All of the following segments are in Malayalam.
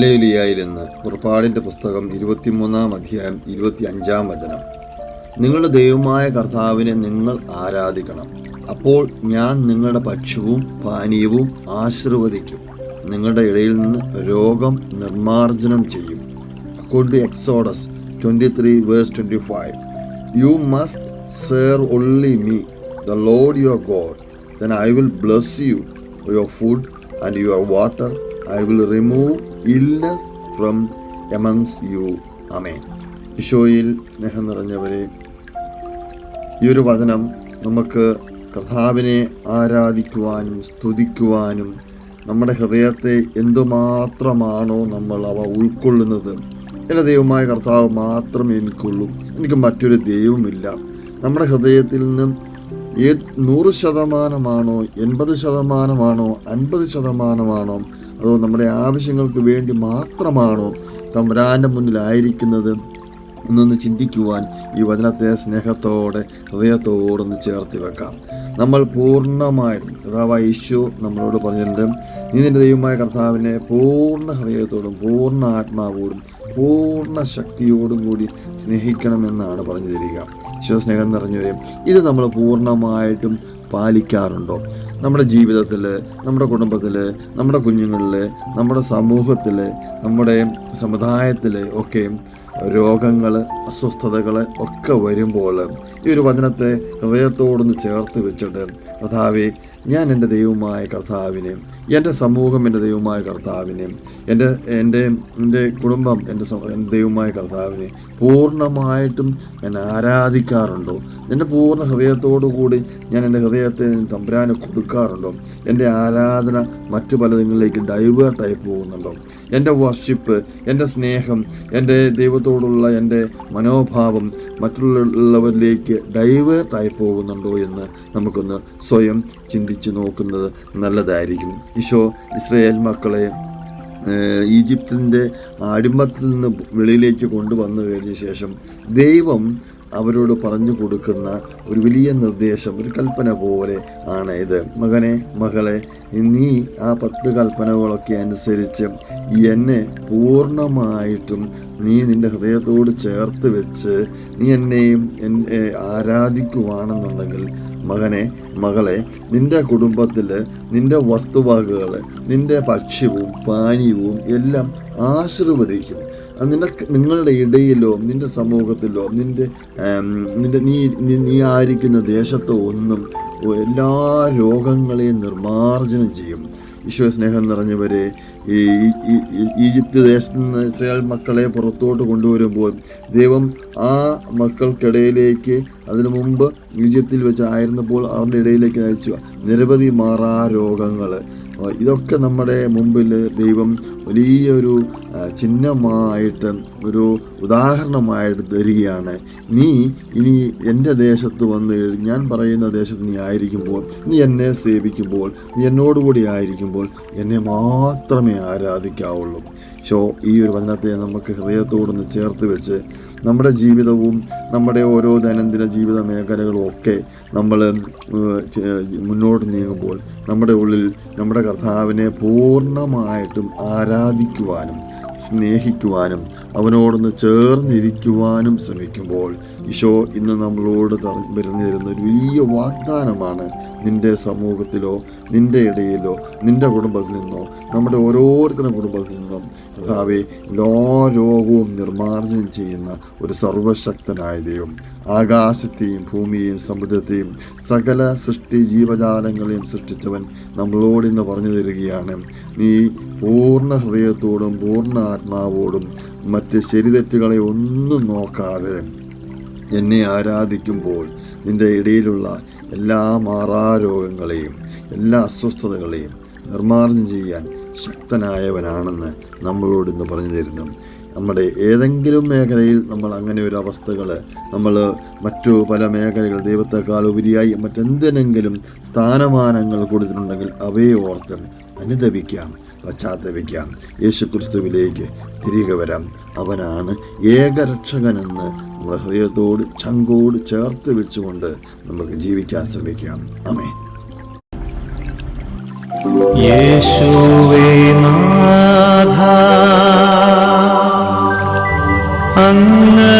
അല്ലേലിയായിലെന്ന് പുറപ്പാടിന്റെ പുസ്തകം ഇരുപത്തിമൂന്നാം അധ്യായം ഇരുപത്തി അഞ്ചാം വചനം. നിങ്ങളുടെ ദൈവമായ കർത്താവിനെ നിങ്ങൾ ആരാധിക്കണം. അപ്പോൾ ഞാൻ നിങ്ങളുടെ ഭക്ഷ്യവും പാനീയവും ആശീർവദിക്കും. നിങ്ങളുടെ ഇടയിൽ നിന്ന് രോഗം നിർമാർജനം ചെയ്യും. Accord to Exodus twenty three verse twenty five. You must serve only me the Lord your God. Then I will bless you your food and your water. I will remove illness from amongst you amen ഈശോയിൽ സ്നേഹം നിറഞ്ഞവരെ ഈ ഒരു വചനം നമുക്ക് കർത്താവിനെ ആരാധിക്കുവാനും സ്തുതിക്കുവാനും നമ്മുടെ ഹൃദയത്തെ എന്തുമാത്രമാണോ നമ്മൾ അവ ഉൾക്കൊള്ളുന്നത് എന്റെ ദൈവമായ കർത്താവ് മാത്രമേ എനിക്കുള്ളൂ. എനിക്ക് മറ്റൊരു ദൈവമില്ല നമ്മുടെ ഹൃദയത്തിൽ നിന്നും ഏത് നൂറ് ശതമാനമാണോ എൺപത് ശതമാനമാണോ അൻപത് ശതമാനമാണോ അതോ നമ്മുടെ ആവശ്യങ്ങൾക്ക് വേണ്ടി മാത്രമാണോ തമ്പുരാന്റെ മുന്നിലായിരിക്കുന്നത്? എന്നൊന്ന് ചിന്തിക്കുവാൻ ഈ വചനത്തെ സ്നേഹത്തോടെ ഹൃദയത്തോടൊന്ന് ചേർത്ത് വെക്കാം. നമ്മൾ പൂർണമായിട്ടും കർത്താവായ ഈശോ നമ്മളോട് പറഞ്ഞിട്ടുണ്ട് നീ നിന്റെ ദൈവമായ കർത്താവിനെ പൂർണ ഹൃദയത്തോടും പൂർണ ആത്മാവോടും പൂർണ ശക്തിയോടും കൂടി സ്നേഹിക്കണമെന്നാണ് പറഞ്ഞു തരിക. ഈശോ സ്നേഹം നിറഞ്ഞവരെ ഇത് നമ്മൾ പൂർണമായിട്ടും പാലിക്കാറുണ്ടോ? നമ്മുടെ ജീവിതത്തിൽ നമ്മുടെ കുടുംബത്തിൽ നമ്മുടെ കുഞ്ഞുങ്ങളിൽ നമ്മുടെ സമൂഹത്തിൽ നമ്മുടെ സമുദായത്തിൽ ഒക്കെ രോഗങ്ങൾ അസ്വസ്ഥതകൾ ഒക്കെ വരുമ്പോൾ ഈ ഒരു വചനത്തെ ഹൃദയത്തോടൊന്ന് ചേർത്ത് വെച്ചിട്ട് കഥാവി ഞാൻ എന്റെ ദൈവമായ കർത്താവിനെ എന്റെ സമൂഹം എന്റെ ദൈവമായ കർത്താവിനെ എന്റെ എന്റെ എന്റെ കുടുംബം എന്റെ ദൈവമായ കർത്താവിനെ പൂർണമായിട്ടും ഞാൻ ആരാധിക്കാറുണ്ടോ? എന്റെ പൂർണ ഹൃദയത്തോടു കൂടി ഞാൻ എന്റെ ഹൃദയത്തെ തമ്പുരാന് കൊടുക്കാറുണ്ടോ? എന്റെ ആരാധന മറ്റു പലതിങ്ങളിലേക്ക് ഡൈവേർട്ടായി പോകുന്നുണ്ടോ? എന്റെ വർഷിപ്പ് എന്റെ സ്നേഹം എന്റെ ദൈവത്തോടുള്ള എന്റെ മനോഭാവം മറ്റുള്ളവരിലേക്ക് ഡൈവേർട്ടായി പോകുന്നുണ്ടോ എന്ന് നമുക്കൊന്ന് സ്വയം ചിന്തിച്ച് നോക്കുന്നത് നല്ലതായിരിക്കും. ഈശോ ഇസ്രയേൽ മക്കളെ ഈജിപ്തിന്റെ അടിമത്തിൽ നിന്ന് വെളിയിലേക്ക് കൊണ്ടുവന്നു കഴിഞ്ഞ ശേഷം ദൈവം അവരോട് പറഞ്ഞു കൊടുക്കുന്ന ഒരു വലിയ നിർദ്ദേശം ഒരു കൽപ്പന പോലെ ആണ് ഇത്. മകനെ മകളെ നീ ആ പത്ത് കൽപ്പനകളൊക്കെ അനുസരിച്ച് എന്നെ പൂർണമായിട്ടും നീ നിന്റെ ഹൃദയത്തോട് ചേർത്ത് വെച്ച് നീ എന്നെയും എന്നെ ആരാധിക്കുവാണെന്നുണ്ടെങ്കിൽ മകനെ മകളെ നിന്റെ കുടുംബത്തിൽ നിന്റെ വസ്തുവകകൾ നിന്റെ ഭക്ഷ്യവും പാനീയവും എല്ലാം ആശീർവദിക്കും. നിന്റെ നിങ്ങളുടെ ഇടയിലോ നിന്റെ സമൂഹത്തിലോ നിന്റെ ആം, നിന്റെ നീ നീ- ആയിരിക്കുന്ന ദേശത്തോ ഒന്നും എല്ലാ രോഗങ്ങളെയും നിർമാർജനം ചെയ്യും. ഈശോ സ്നേഹം നിറഞ്ഞവരെ ഈ- ഈജിപ്ത് ദേശത്ത് നിന്ന് ഇസ്രായേൽ മക്കളെ പുറത്തോട്ട് കൊണ്ടുവരുമ്പോൾ ദൈവം ആ മക്കൾക്കിടയിലേക്ക് അതിനു മുമ്പ് ഈജിപ്തിൽ വെച്ച് ആയിരുന്നപ്പോൾ അവരുടെ ഇടയിലേക്ക് അയച്ചു. നിരവധി മാറാ രോഗങ്ങൾ ഇതൊക്കെ നമ്മുടെ മുമ്പിൽ ദൈവം വലിയൊരു ചിഹ്നമായിട്ട് ഒരു ഉദാഹരണമായിട്ട് തരികയാണ്. നീ ഇനി എന്റെ ദേശത്ത് വന്ന് ഞാൻ പറയുന്ന ദേശത്ത് നീ ആയിരിക്കുമ്പോൾ നീ എന്നെ സേവിക്കുമ്പോൾ നീ എന്നോടുകൂടി ആയിരിക്കുമ്പോൾ എന്നെ മാത്രമേ ആരാധിക്കാവുള്ളൂ. ഷോ ഈ ഒരു വചനത്തെ നമുക്ക് ഹൃദയത്തോടൊന്ന് ചേർത്ത് വെച്ച് നമ്മുടെ ജീവിതവും നമ്മുടെ ഓരോ ദൈനംദിന ജീവിത മേഖലകളും ഒക്കെ നമ്മൾ മുന്നോട്ട് നീങ്ങുമ്പോൾ നമ്മുടെ ഉള്ളിൽ നമ്മുടെ കർത്താവിനെ പൂർണമായിട്ടും ആരാധിക്കുവാനും സ്നേഹിക്കുവാനും അവനോടൊന്ന് ചേർന്നിരിക്കുവാനും ശ്രമിക്കുമ്പോൾ ഈശോ ഇന്ന് നമ്മളോട് വരുന്ന തരുന്ന ഒരു വലിയ വാഗ്ദാനമാണ് നിന്റെ സമൂഹത്തിലോ നിന്റെ ഇടയിലോ നിന്റെ കുടുംബത്തിൽ നിന്നോ നമ്മുടെ ഓരോരുത്തരുടെ കുടുംബത്തിൽ നിന്നും കർത്താവെ എല്ലാ രോഗവും നിർമ്മാർജനം ചെയ്യുന്ന ഒരു സർവശക്തനായ ദൈവം. ആകാശത്തെയും ഭൂമിയെയും സമുദ്രത്തെയും സകല സൃഷ്ടി ജീവജാലങ്ങളെയും സൃഷ്ടിച്ചവൻ നമ്മളോട് ഇന്ന് പറഞ്ഞു തരികയാണ്. നീ പൂർണ ഹൃദയത്തോടും പൂർണ ആത്മാവോടും മറ്റ് ശരിതെറ്റുകളെ ഒന്നും നോക്കാതെ എന്നെ ആരാധിക്കുമ്പോൾ നിന്റെ ഇടയിലുള്ള എല്ലാ മാറാരോഗങ്ങളെയും എല്ലാ അസ്വസ്ഥതകളെയും നിർമ്മാർജനം ചെയ്യാൻ ശക്തനായവനാണെന്ന് നമ്മളോട് ഇന്ന് പറഞ്ഞു തരുന്നു. നമ്മുടെ ഏതെങ്കിലും മേഖലയിൽ നമ്മൾ അങ്ങനെ ഒരു അവസ്ഥകൾ നമ്മൾ മറ്റു പല മേഖലകൾ ദൈവത്തെക്കാൾ ഉപരിയായി മറ്റെന്തിനെങ്കിലും സ്ഥാനമാനങ്ങൾ കൊടുത്തിട്ടുണ്ടെങ്കിൽ അവയെ ഓർത്ത് അനുദപിക്കാം. പശ്ചാത്തപിക്കാം. യേശുക്രിസ്തുവിലേക്ക് തിരികെ വരാം. അവനാണ് ഏകരക്ഷകനെന്ന് ഹൃദയത്തോട് ചങ്കോട് ചേർത്ത് വെച്ചുകൊണ്ട് നമുക്ക് ജീവിക്കാൻ ശ്രമിക്കാം. അമേ യേശുവേ അങ്ങ്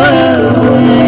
Oh,